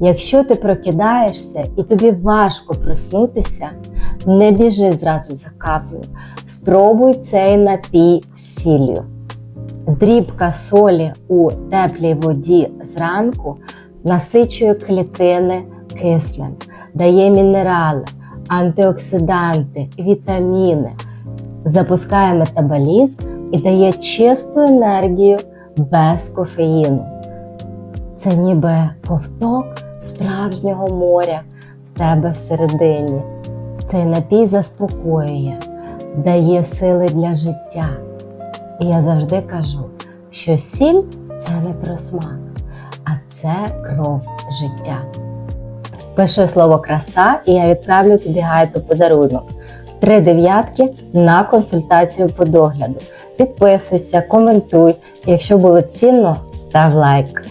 Якщо ти прокидаєшся і тобі важко проснутися, не біжи зразу за кавою. Спробуй цей напій з сіллю. Дрібка солі у теплій воді зранку насичує клітини киснем, дає мінерали, антиоксиданти, вітаміни, запускає метаболізм і дає чисту енергію без кофеїну. Це ніби ковток справжнього моря в тебе всередині. Цей напій заспокоює, дає сили для життя. І я завжди кажу, що сіль це не про смак, а це кров життя. Пиши слово краса, і я відправлю тобі гайд у подарунок. Три дев'ятки на консультацію по догляду. Підписуйся, коментуй. Якщо було цінно, став лайк.